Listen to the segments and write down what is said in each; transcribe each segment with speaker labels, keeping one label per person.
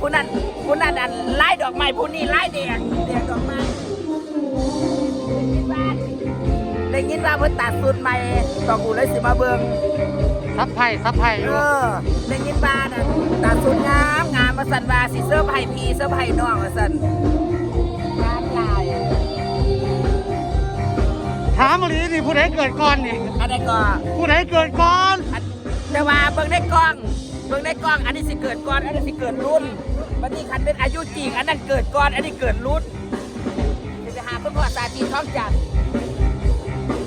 Speaker 1: ผู้นั้นผู้นั้นอันไล่ดอกไม้ผู้นี้ไล่แดงแดงดอกไม้ได้ยินว่าเพิ่นตัดสุดใหม่ก็กูเลยสิมาเบิ่ง
Speaker 2: ซับไผ่ซับไผ่อ
Speaker 1: เอยู่อได้ยินว่าน่ะตัดสุดงามงามมาสั่นว่าสิเสื้อร์ไผ่พีเสื้อร์ไผ่น้องว่าสั่นงามหลาย
Speaker 2: ถามมาลีนี่ผู้ใดเกิดก่อนนี่
Speaker 1: อันนี้ก็
Speaker 2: ผู้ใดเกิดก่อน
Speaker 1: อันแต่ว่าเบิ่งได้กล้องเบิ่งได้กล้องอันนี้สิเกิดก่อน อันนี้สิเกิดรุ่นบัดนี้คันเป็นอายุจริง อันนั้นเกิดก่อน อันนี้เกิดรุ่นสิไปหาเพิ่นพ่อสาธิตท้องจันทร์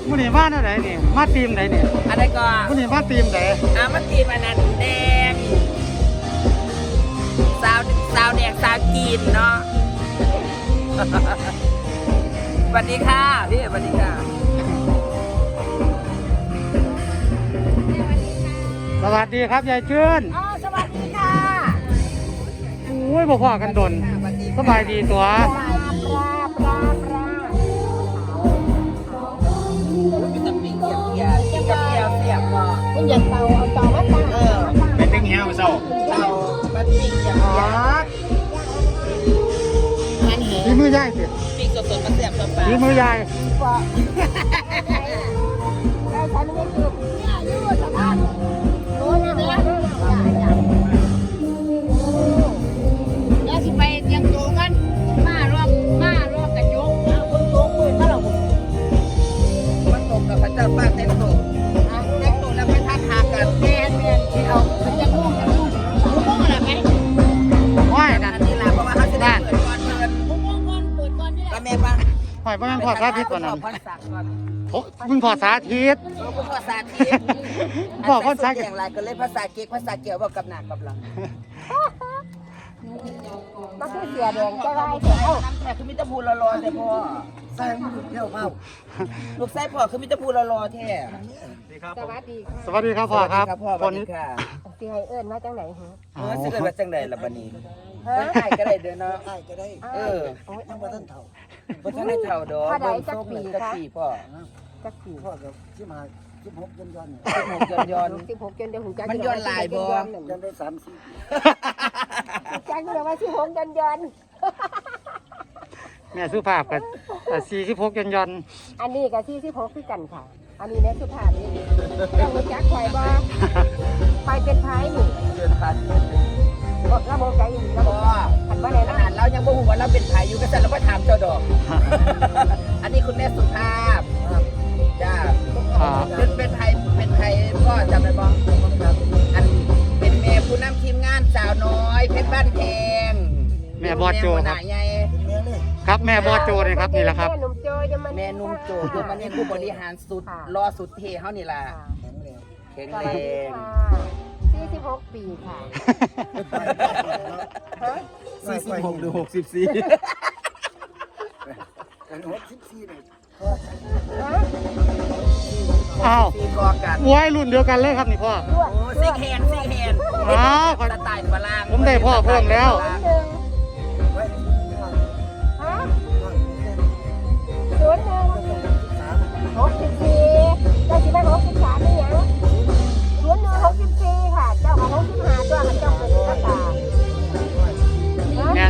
Speaker 2: มื้อนี้มาแนวไหนนี่มาทีมไหนนี่
Speaker 1: อันนี้ก็
Speaker 2: มื้อนี้มาทีมไหน
Speaker 1: อามันทีมอันนั้นแดงสาวสาวแดงสาวกีนเนาะสวัสดีค่ะพี่สวัสดีค่ะ
Speaker 2: วัสดีครับยายจื้น
Speaker 1: อ๋อสวัสดีค่ะ
Speaker 2: อุ้ยบ่พอกันดนสบายดีตัว
Speaker 1: ปลาปลาปลาปลาเป็นตะปิงเกียบเกียบเกียบเกียบเสียบบ่
Speaker 3: มันอยากเตาเอาเตามาตั้ง
Speaker 1: เออ
Speaker 4: เป็นตั้งเงี้ยเศร้า
Speaker 1: เต่ามันปิงเกียบเกียบ
Speaker 3: มันเห็น
Speaker 2: ฝีมือยายสิ
Speaker 1: ปิงสดๆมันเสียบตัวปลา
Speaker 2: ฝีมือยาย
Speaker 3: ปะได้ฉันไม่คือเนี่ยอยู่สะพาน
Speaker 1: ห้
Speaker 3: อ
Speaker 2: ย
Speaker 1: บ่
Speaker 2: แม่นพอสาธิตก่อนนั้น
Speaker 1: พ่อสักก่อน
Speaker 2: โอ้มึงพอสาธิต
Speaker 1: เออพ่อสาธิต
Speaker 2: พ่อพ่อสาธิต
Speaker 1: อย่างไรก็เลยภาษาเก๊กภาษาเกี่ยวบอกกับหนักกับหลัง
Speaker 3: ก็คือเสียแดงก็ได้เสียเอ้า
Speaker 1: แต่คือมิตรภูรอๆแต่พ่อ
Speaker 4: ใส่มือเที่ยวเมา
Speaker 1: ลูกไส้พ่อคือมิตรภูรอๆแท้
Speaker 4: ดีครับ
Speaker 3: สวัสดีค่ะ
Speaker 2: สวัสดีครับพ่อครับ
Speaker 1: พ่อส
Speaker 2: ค
Speaker 1: วันส
Speaker 2: นี้
Speaker 1: ดีค่ะ
Speaker 3: สิให้เอิ้นมาจังไหนฮะ
Speaker 1: เออสิเกิดว่าจังไดล่ะบัดนี้
Speaker 3: ฮะ
Speaker 1: เพิ่นให้ก็ได้เด้อเนาะ
Speaker 4: ใส่ก็ได้
Speaker 1: เออ
Speaker 3: โอ้ย
Speaker 4: ยังบ่ทันเท่า
Speaker 1: บ่ทันได้เท่าดอก
Speaker 3: ถ้าได้
Speaker 1: เบิ่ง
Speaker 3: จัก
Speaker 1: ส้ม
Speaker 3: ปี
Speaker 1: เหมือนจัก
Speaker 3: คะ
Speaker 1: ปีพ่อ
Speaker 3: จักกี่
Speaker 4: พ่อกับชิมาชิมหกยันยัน
Speaker 1: 16ย้อนย้อน
Speaker 3: สิบหกจนเดี๋ยวหูจัก
Speaker 1: มันย้อนหลายบ่
Speaker 4: ยันได้สามสี่
Speaker 3: จักเดี๋ยวว่าสิบหกยันยัน
Speaker 2: แม่สุภาพกั บ46ยันยัน
Speaker 3: อันนี้กับที่สิบหกคือกันค่ะ อันนี้แม่สุภาพนี่เจ้าหูจักข่อยบ่ไปเป็นพายนี่
Speaker 1: เดือนผ่าน
Speaker 3: บ่ระบบใจอยู่ระบบใจหันว่าไหน
Speaker 1: ข
Speaker 3: นะ
Speaker 1: นาดเรายังบ่ฮู้ว่าเราเป็นไผอยู่ก็ซั่นเราก็ถามเจ้าดอก อันนี้คุณแม่สุภาพจ้า
Speaker 2: อ่า
Speaker 1: เป็นเป็นไผเป็นไผพ่อจำได้บ่อันเป็นแม่ผู้นำทีมงานสาวน้อยเพชรบ้านแพง
Speaker 2: แม่บอสโจ
Speaker 1: แม่หัวห
Speaker 2: ครั
Speaker 1: น้า
Speaker 2: บ
Speaker 1: ใหญ่
Speaker 2: ครับแม่บอสโจนี่ครับนี่แหละครับ
Speaker 3: แม่หนุ่มโจยมัน
Speaker 1: แม่นุ่มโจโยมันนี่ผู้บริหารสุดรอสุดเทเฮานี่ล่ะ
Speaker 4: แข็งแรง
Speaker 1: แข็ง
Speaker 3: ส
Speaker 1: แร
Speaker 3: วัสดี
Speaker 1: ง
Speaker 3: ค่ะสี่สิบหกปีค่ะฮะ
Speaker 4: สี่สิบหกหรือหกสิบสี่กันหกสิบสี่เลย
Speaker 3: ฮะ
Speaker 2: อ้าว
Speaker 1: ซีกอกัน
Speaker 2: วัยรุ่นเดียวกันเลยครับนี่พ่อ
Speaker 3: ด้วย
Speaker 1: โอ้ซิกแฮนซิกแฮน
Speaker 2: อ้าว
Speaker 1: สไตล์ฝรั่ง
Speaker 2: ผมได้พ่อเพิ่มแล้ว
Speaker 3: หนึ่ง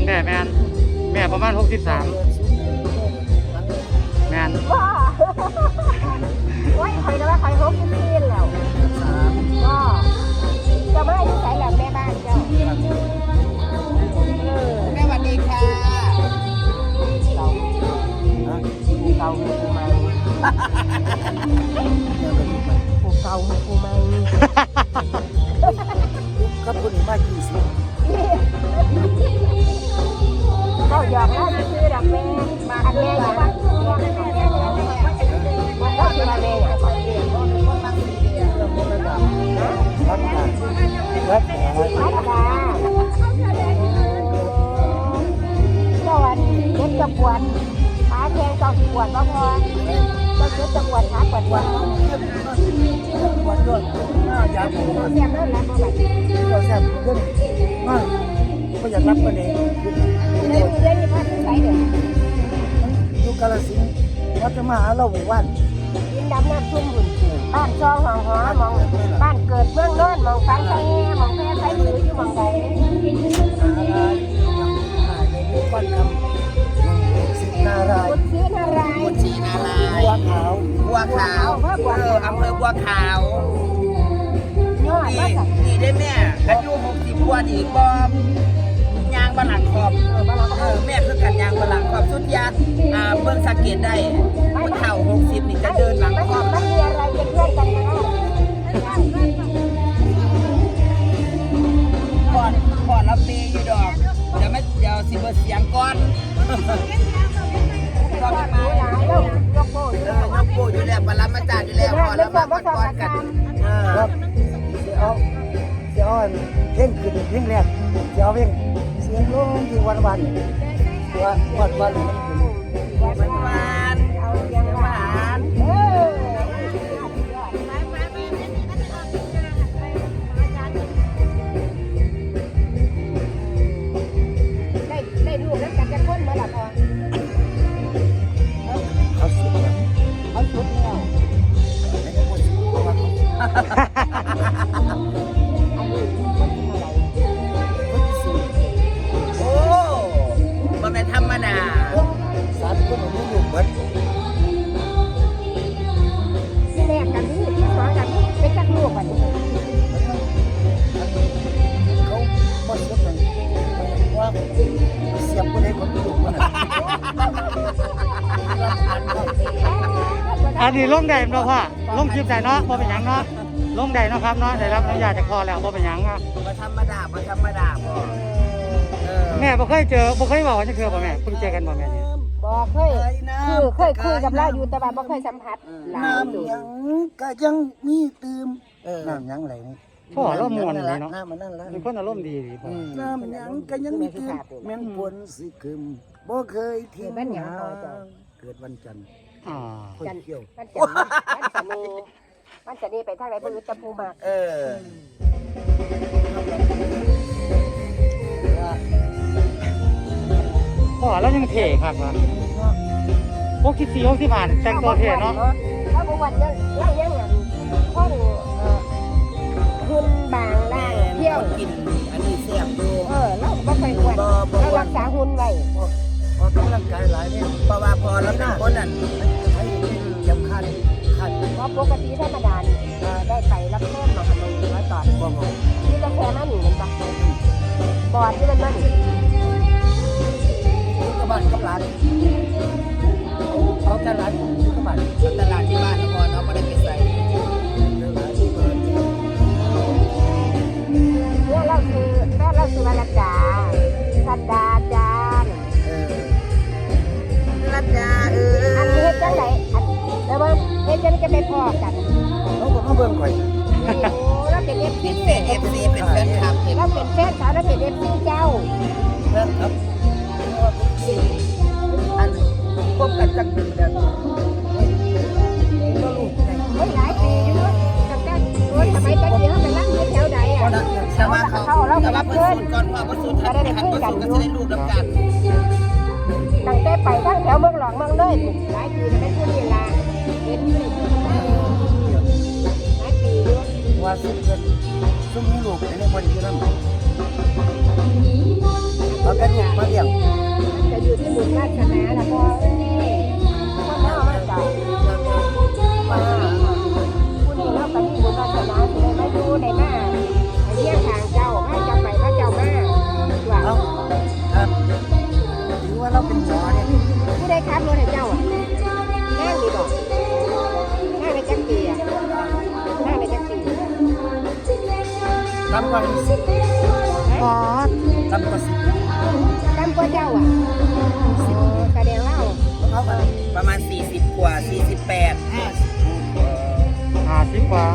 Speaker 2: แม่นแม่แม่นแม่ประมาณ63แม่น
Speaker 3: ว้าโอ้ยคอยนะว่าคอยหกสิบสี่แล้ว
Speaker 4: สาม
Speaker 3: ก็จะไม่ให้ใส่แหลมแม่บ้านเจ้าเออ
Speaker 1: แม่สวัสดีค่ะ
Speaker 3: เราผู้เก่าให้ผู้ใหม่ผู้เก่าให้ผู้ใหม่
Speaker 4: รับงาน
Speaker 3: ธรรมดาเจ้าวันเด็กจะปวดขาแข้งเจ้าปวดก็พอเจ้าเด็กจะปวดขาปวดปวด
Speaker 4: วันด้วยหน้ายาวผม
Speaker 3: เสียบนั่นแหละมาแบบนี้
Speaker 4: เราแซ่บขึ้นมากก็อยากรับกันเอง
Speaker 3: เล่นเล่นพัดใส่เดี๋ยว
Speaker 4: อยู่กาลสินวัดมาหาเราหมู่บ้าน
Speaker 3: ดินดำน้ำชุ่มหุ่น บ้านซองหองหอมองบ้านเกิดเมืองโน้นมองฟังใส่แง่มองแพ้ใส่หรืออยู่มองใด
Speaker 4: อะไรวันคำสินาราย
Speaker 3: คนชื่อนาราย
Speaker 1: สีนาราย
Speaker 4: บัวขาว
Speaker 1: บัวขาวเอออำเภอบัวขาวนี่นี่ได้แม่อายุหกสิบกว่านี่บอม ยาลังคอม
Speaker 3: เออบ้านเอ
Speaker 1: อแม่คือกันยางบาลังคอมสุดยาอ่าเบิ่งสังเกตได้ผู้เฒ่าหกสิบนี่จะเดินหลังคอม
Speaker 3: มันมีอะไรเป็นเพื่อนกันนะ
Speaker 1: ก่อนก่อนเราเปย์อยู่ดอกเดี๋ยวไม่เดี๋ยวสิเบิดเสียงก่อนก็ไม่มา
Speaker 3: แล้วยกโป้ย
Speaker 1: เออยกโปอยู่แล้วปลามาจ่าอยู่แล้วก่อนแล้วมาก่อนกันเออ
Speaker 4: ครับเสียเอาเสียเอาเพ่งขึ้นเพ่งแรกเสียเอาเพ่ง เสียงลงที่วันวันว่าวันวันมัน
Speaker 3: อันนี้
Speaker 4: ล
Speaker 3: ง
Speaker 4: ได้
Speaker 2: เนาะพ่อลงคลิปได้เนาะบ่เป็นหยังเนาะลงได้เนาะครับเนาะได้รับอนุญาตจากพ่อแล้วบ่เป็นหยังอะ
Speaker 1: มันธรรมดามันธรรมดาพ่อเออ
Speaker 2: แม่บ่เคยเจอบ่เคยบอกว่าจะคือบ่แม่เพิ่งเจอกันบ่แม่เนี่ย
Speaker 3: บอกเคยคือเคยคุยกับเราอยู่แต่ว่าบ่เคยสัมผัสหลานอยู่
Speaker 4: น้ำยังก็ยังมีตื่มน้ำยังไหลนี่
Speaker 2: พ่อเราม่วนเลยเนาะ
Speaker 4: น้ำมันนั่นละ
Speaker 2: เป็นคนอารมณ์ดีดีพ่อ
Speaker 4: น้ำยังก็ยังมีตื่มแม่นฝนสิคืมบ่เคยทิ้งหาเกิดวันจันทร์
Speaker 2: อ่า
Speaker 4: ค่อยเที่ยว
Speaker 3: มันจะมันจะนี่มันจะนี่ไปทางไหนบ่รู้จะภูมาก
Speaker 1: เออ
Speaker 2: พ่อเรายังเท่ครับว่ะ64 65แต่งตัวเท่เนาะ
Speaker 3: ถ้าบ่วันยังเรายังอันข้องเอ่อขึ้นบางล่างเที่ยว
Speaker 1: กินนี่อันนี้แซ่บดู
Speaker 3: เออเราบ่เคยอ้วนเรารักษาหุ่นไว้
Speaker 4: ออกกำลังกายหลายเนี่ย
Speaker 1: เพราะว่าพอเราเป็นคนนั้น
Speaker 4: ให้เข็มขัดขัด
Speaker 3: เพราะปกติธรรมดานี่เอ่อได้ไปรับเพิ่มมาหันลงร้อยตอน
Speaker 4: บ่บอก
Speaker 3: นี่จะแค่มาหนีมันปะบอดที่มันมาหนี
Speaker 4: กระบาดกับหลาน
Speaker 3: จังไหนอันเดี๋ยวว่าเฮ็ดจังจะไปพอกัน
Speaker 4: เขาบอกมาเบิ่งข่อย
Speaker 3: นี่โอ้เราเป็นเอฟซี
Speaker 1: เป็นเอฟซีเป็นแฟนคลับเห็น
Speaker 3: เราเป็นแฟนสาวเราเป็นเอฟซีเจ้า
Speaker 4: แม่นครับเพราะว่าผมสี่
Speaker 1: อันพบกันจักหนึ่งเดือน
Speaker 4: ก็ลูกไง
Speaker 3: เฮ้ยหลายปีอยู่เนาะตั้งแต่โอ้ยสมัยตะกี้เขาไปนั่งอยู่แถวใดอะ
Speaker 1: แต่ว่าเขาแต่ว่าเพิ่นสูตรก่อนพ่อเพิ่นสูตรทันทันเพิ่นสูตรก็จะได้รูปน้ำกัน
Speaker 3: ตั้งแต่ไปทั้งแถวเมืองหลวงเมือง ว่า
Speaker 4: ซุ่มเงินซุ่มให้ลูกในวันที่นั้น ก่
Speaker 3: อนสิ
Speaker 4: บอ๋อทำก่อนสิบ
Speaker 3: ตามกว่าเจ้าอะแสดงเล่า
Speaker 4: เขากัน
Speaker 1: ประมาณ40กว่า48
Speaker 4: ห้าสิบหก
Speaker 2: 50กว่า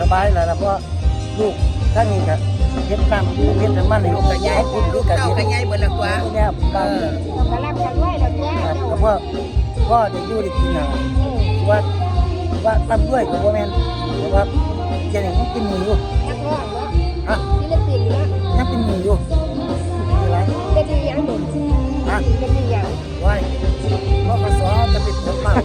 Speaker 4: สบา
Speaker 3: ย
Speaker 1: แล้
Speaker 4: วล่ะเพราะลูกท่านนี้กับเฮ็ดน้ำอยู่เฮ็ดน้ำมันนี่
Speaker 1: ลูกกระยายลูกเต้ากระยายเบิดละกว่า
Speaker 4: เนี่ยบ้าน
Speaker 3: เรากำลังกันไว้เราแย่
Speaker 4: ครับ
Speaker 3: เจ้า
Speaker 4: แล้วก็พ่อได้อยู่ได้กินน่ะว่าว่าร่ำรวยก็บ่แม่นแต่ว่าเจนี่มันเป็นหนี้อยู่
Speaker 3: นักร้องเนาะ
Speaker 4: ฮะ
Speaker 3: ศิลปินเนาะ
Speaker 4: ยังเป็นหนี้อยู่อะไร
Speaker 3: เป็นดีอย่างหนึ่ง
Speaker 4: ฮะ
Speaker 3: เป็นดีอย่าง
Speaker 4: ไว้พ่อกสอจะเป็นผมมาก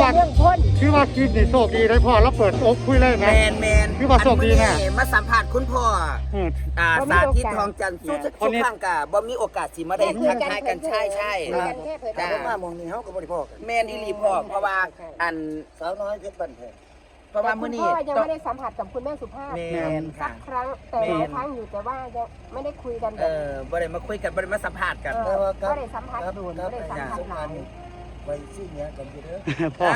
Speaker 2: ว่า
Speaker 3: เรื่องพ้น
Speaker 2: คือว่ากินนี่โชคดีได้พ่อแล้วเปิดโอ๊กคุยเลย
Speaker 1: แม
Speaker 2: นะ
Speaker 1: นแมน
Speaker 2: พี่ว่าโชคดีแน่
Speaker 1: อัมื้อมาสัมผัสคุณพ่อ
Speaker 2: อืม
Speaker 1: อ่าสาธิตทองจันทร์สู้ทุก
Speaker 2: คนนี้
Speaker 1: ครั้งกะบ่มีโอกาสสิมาได้ทักทายกันใช่ใช่
Speaker 3: คุยกันแค่เผย
Speaker 1: จ้า
Speaker 3: แพร่
Speaker 4: ผมมามองนี่เขาก็บริโภคกัน
Speaker 1: แม่นอีหลีพ่อเพราะว่าอัน
Speaker 4: สาวน้อยเพชรบันแพง
Speaker 1: เพราะว่ามื้อนี้
Speaker 3: พ่อยัง
Speaker 1: ต้อง
Speaker 3: ไม่ได้สัมผัสกับคุณแม่สุภาพ
Speaker 1: แมน
Speaker 3: สั
Speaker 1: ค่ะ
Speaker 3: กครั้งแต่หลายครั้งอยู่แต่ว่ายังไม่ได้คุยกันแบ
Speaker 1: เอบอบ่ได้มาคุยกันบ่ได้มาสัมภาษณ์กัน
Speaker 3: เออก็ได้สัมผัส
Speaker 4: ครับ
Speaker 3: ดู
Speaker 4: ครับ
Speaker 3: ก็ได้สัม
Speaker 4: จ้า
Speaker 3: ผัส
Speaker 4: สง
Speaker 3: ห
Speaker 4: ก
Speaker 3: ลา
Speaker 4: รายร ไปซื้อเนี้ยกันอยู่เด้อ
Speaker 2: พ่อ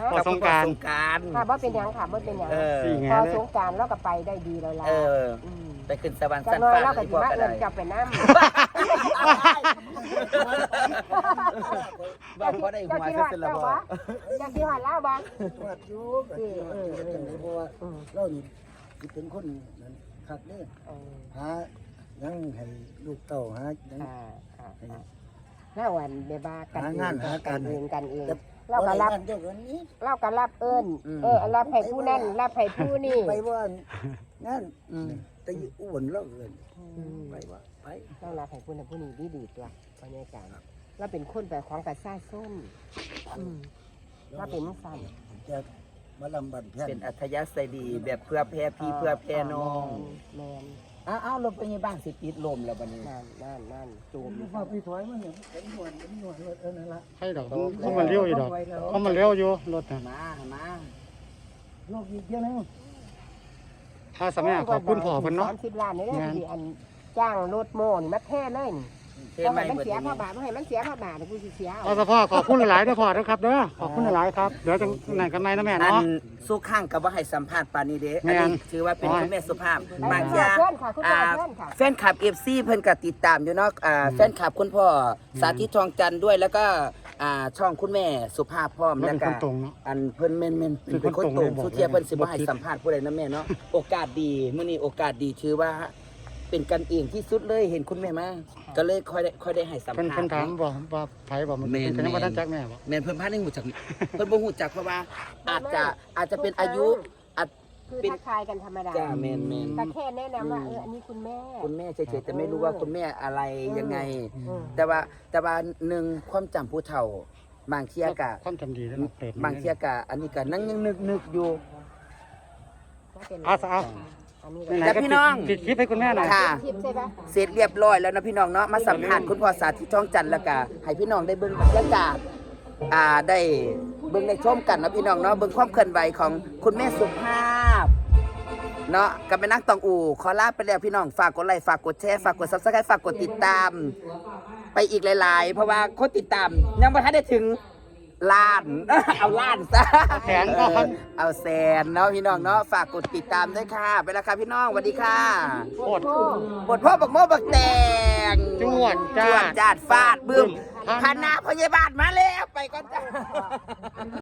Speaker 1: ขอบคุณ
Speaker 2: สงกรานต์
Speaker 1: สงกราร
Speaker 3: ค่ะว่าเป็นหยังค่ะว่าเป็นหยัง
Speaker 1: เออ
Speaker 2: สี่ไง
Speaker 3: พอสงกรารแล้วก็ไปได้ดีเลยล่ะ
Speaker 1: เออ
Speaker 3: ม
Speaker 1: ไปขึ้นสวรรค์
Speaker 3: จั
Speaker 1: สั
Speaker 3: ง
Speaker 1: น
Speaker 3: น้อย
Speaker 1: ฟ้า
Speaker 3: เราก็
Speaker 1: ที่
Speaker 3: สิ
Speaker 1: พ่อ
Speaker 3: มา
Speaker 1: ก็
Speaker 3: เอิ้
Speaker 1: ได้
Speaker 3: นกลับไปน้ำ
Speaker 1: บอกพ่อได้หัว
Speaker 3: เจ้า
Speaker 1: เสร็
Speaker 3: ที่
Speaker 1: จ
Speaker 3: ห
Speaker 1: แล้ว
Speaker 3: อด
Speaker 1: บ่
Speaker 3: เจ้าบ่เจ้าที่หอดเล่าบ่
Speaker 4: วัดอยู่กับที่วัดอยู่กันจังไดเพราะว่าเรานี่สิเป็นคนนั้นคักเด้อ
Speaker 3: เออ
Speaker 4: หายังให้ลูกเต้าหายัง
Speaker 3: ค่ะค่ะค่ะห น้าวันเบบ้ากัน
Speaker 4: หางานหาการ
Speaker 3: เองกันเอง
Speaker 4: แต่
Speaker 3: เราก็รับ
Speaker 4: บ่ได้งานเดียวกันนี้
Speaker 3: เราก็รับเอิ้นเออรับให้ผู้นั่นรับให้ผู้นี่
Speaker 4: ไปว่างานแต่อยู่อ้วนแล้วเอิ้น
Speaker 3: อืม
Speaker 4: ไปว่าไป
Speaker 3: ต้องรับให้ผู้นั้นผู้นี้ดีดีตัวบรรยากาศเราเป็นคนแบบของกระซ่าส้มอืมเราเป็นสั่น
Speaker 4: จะมาลำบันแพน
Speaker 1: เป็นอัธยาศัยดีแบบเพื่อแพ่พี่เพื่อแพ่น้อง
Speaker 3: แมน
Speaker 1: อ้าวอ้าวลมเป็นยังบ้างสิปิดลมแล้วบัดนี้
Speaker 3: นั่นนั่นนั่นจูม
Speaker 4: ว่าพี่ถอยมาเนี่ยเป็นหนวดเป็นหนวดเออนั่นละ
Speaker 2: ให้ดอกเขามันเลี้ยวอยู่ดอกเขามันเลี้ยวอยู่รถนะ
Speaker 1: มามา
Speaker 4: โลกอีกเยอะนึง
Speaker 2: ถ้าสมัยขอบคุณพ่อเพิ่นเนาะ
Speaker 3: สามสิบล้านนี่แหละ
Speaker 2: งาน
Speaker 3: ที่อันจ้างรถโม่นี่มาแท้เลยนี่
Speaker 1: เท
Speaker 3: บ่
Speaker 1: ใหม่
Speaker 3: ให้มัน
Speaker 1: เบิด
Speaker 3: เสีย
Speaker 1: นี้
Speaker 3: ผ้าบาทบ่ให้มันเสียผ้าบาทกูสิเสีย
Speaker 2: เอา
Speaker 3: เอา
Speaker 2: สะพ่อขอบคุณหลายๆเด้อพ่อนะครับเด้อขอบคุณหลายๆครับเดี๋ยวจะนั่นกันไหมนะแม่
Speaker 1: อั
Speaker 2: เนาะ
Speaker 1: นสู้ข้างกับว่าให้สัมภาษณ์ปานนี้เด้
Speaker 2: แม่
Speaker 1: อัน
Speaker 2: น
Speaker 1: นี้ถือว่าเป็น
Speaker 2: โอ้ย
Speaker 1: คุณแม่สุภาพ
Speaker 3: ไป
Speaker 1: บาง
Speaker 3: เพื่
Speaker 1: อ
Speaker 3: อน
Speaker 1: ย่าง
Speaker 3: ค่ะคุณ
Speaker 1: อ่า
Speaker 3: เพื่อนค่ะ
Speaker 1: แฟนคลับเอฟซีเพิ่นก็ติดตามอยู่เนาะอ่าแฟนคลับคุณพ่อสาธิตทองจันทร์ด้วยแล้วก็อ่าช่องคุณแม่สุภาพพร้อม
Speaker 2: เรา
Speaker 1: แล้ว
Speaker 2: เป็น
Speaker 1: ก็
Speaker 2: คนตรงเนาะ
Speaker 1: อันเพิ่นแม่นแม่น
Speaker 2: เป็น
Speaker 1: เป็นคน
Speaker 2: คน
Speaker 1: ต
Speaker 2: ต
Speaker 1: ร
Speaker 2: รง
Speaker 1: ง
Speaker 2: เลยบอก
Speaker 1: สุเทียเพิ่นสิ
Speaker 2: บ
Speaker 1: บ่
Speaker 2: อก
Speaker 1: ให้
Speaker 2: ผิด
Speaker 1: สัมภาษณ์ผู้ใดนะแม่เนาะโอกาสดีมื้อนี้โอกาสดีถือว่า เป็นกันเองที่สุดเลยเห็นคุณแม่มาก็เลยค่อยได้ค่อยได้ให้สัม
Speaker 2: เพิ่น
Speaker 1: ภาษ
Speaker 2: เพิ่น
Speaker 1: ณ์
Speaker 2: ถาม
Speaker 1: เนาะ
Speaker 2: บอกว่าไผบอกมัน
Speaker 1: แม่น
Speaker 2: เป็นยังบ่ทันจักแม่บ่
Speaker 1: แม่นเพิ่นพาได้หูจัก เพิ่นบ่หูจักเพราะว่า อาจจะอาจจะเป็นอายุอาจ
Speaker 3: คือ
Speaker 1: เป็น
Speaker 3: ทักทายกันธรรมดา
Speaker 1: จ้าแม่นแม่น
Speaker 3: แต่แค่แนะนำว่าเอออันนี้คุณแม่
Speaker 1: คุณแม่เฉยๆแต่ไม่รู้ว่าคุณแม่อะไรยังไง
Speaker 3: เออ
Speaker 1: แต่ว่าแต่ว่าหนึ่งความจำผู้เฒ่า บางเที่ยกะ
Speaker 2: ความจำดีแล้วเนาะเปิด
Speaker 1: บางเที่ยกะอันนี้ก็นั่งยังนึกนึกอยู่
Speaker 3: ไม่เป็นไร
Speaker 2: เอาซะเอา
Speaker 3: อันนี้
Speaker 2: ไหน
Speaker 1: แล้ว
Speaker 2: ๆก็
Speaker 1: พี่
Speaker 2: ติด
Speaker 1: น้อง
Speaker 2: ติดคลิปให้คุณแม่หน่อย
Speaker 1: ค่ะ
Speaker 3: ทิปใช่ปะ
Speaker 1: เสร็จเรียบร้อยแล้วนะพี่น้องเนาะมาสัมผัสคุณพ่อสาธิตช่องจันทร์แล้วก็ให้พี่น้องได้เบิ่งบรรยากาศอ่าได้เบิ่งได้ชมกันเนาะพี่น้องเนาะเบิ่งความเคลื่อนไหวของคุณแม่สุภาพเนาะกับแม่นักตองอู่ขอลาไปแล้วพี่น้องฝากกดไลค์ฝากกดแชร์ฝากกด Subscribe ฝากกดติดตาม ไปอีกหลาย ๆ เพราะว่าคนติดตามยังไม่ทันได้ถึง ล้าน เอาล้านซะ
Speaker 2: แสนก็ครับ
Speaker 1: เอาแสนเนาะพี่น้องเนาะฝากกดติดตามด้วยค่ะ ไปแล้วค่ะพี่น้องสวัสดีค่ะ
Speaker 2: โคตร
Speaker 1: บทพ่อบักโมบักแตง
Speaker 2: จวดจ้า
Speaker 1: จวดจาดฟาดบึ้ม
Speaker 2: บึ้ม
Speaker 1: พานาพยาบาลมาแล้วไปก่อนจ้า